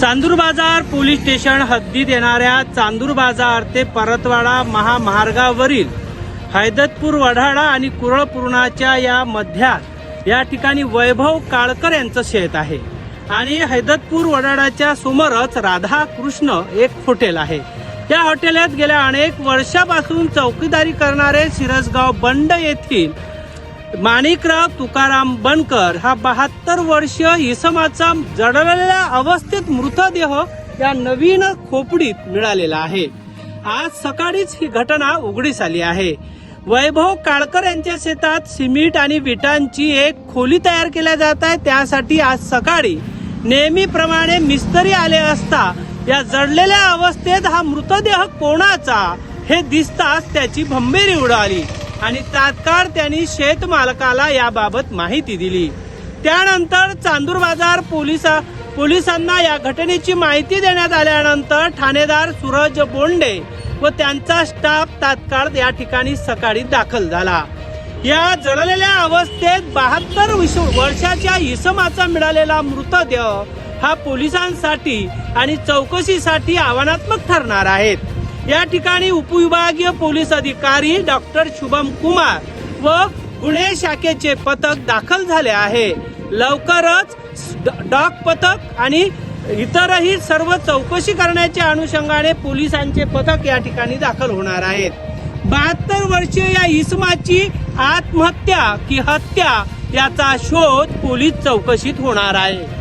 चांदूर बाजार police station हद्दीत येणाऱ्या चांदूर बाजार ते परतवाडा महामार्गावरील हैदतपूर वढाडा आणि कुरळपूर्णाच्या या मध्यात या ठिकाणी वैभव काळकर यांचं शेत आहे. आणि हैदतपूर वडाडाच्या समोरच राधा कृष्ण एक हॉटेल आहे. या हॉटेलात गेल्या अनेक वर्षापासून चौकीदारी करणारे सिरसगाव बंड येथील माणिकराव तुकाराम बनकर हा बहात्तर वर्ष इसमाचा जडलेल्या अवस्थेत मृतदेह या नवीन खोपडीत मिळालेला आहे. आज सकाळीच ही घटना उघडीस आली आहे. वैभव काळकर यांच्या शेतात सिमेंट आणि विटांची एक खोली तयार केल्या जात आहे. त्यासाठी आज सकाळी नेहमीप्रमाणे मिस्त्री आले असता या जडलेल्या अवस्थेत हा मृतदेह कोणाचा हे दिसताच त्याची भंबेरी उडाली. आणि तात्काळ त्यांनी शेतमालकाला याबाबत माहिती दिली. त्यानंतर चांदूर बाजार पोलिसा पोलिसांना या घटनेची माहिती देण्यात आल्यानंतर ठाणेदार सूरज बोंडे व त्यांचा स्टाफ तात्काळ या ठिकाणी सकाळी दाखल झाला. या जळलेल्या अवस्थेत बहात्तर वर्षाच्या इसमाचा मिळालेला मृतदेह हा पोलिसांसाठी आणि चौकशीसाठी आव्हानात्मक ठरणार आहेत. या ठिकाणी उपविभागीय पोलीस अधिकारी डॉक्टर शुभम कुमार व गुन्हे शाखेचे पथक दाखल झाले आहे. लवकरच ड- डॉग पथक आणि इतरही सर्व चौकशी करण्याच्या अनुषंगाने पोलिसांचे पथक या ठिकाणी दाखल होणार आहेत. बहात्तर वर्षीय या इसमाची आत्महत्या की हत्या याचा शोध पोलीस चौकशीत होणार आहे.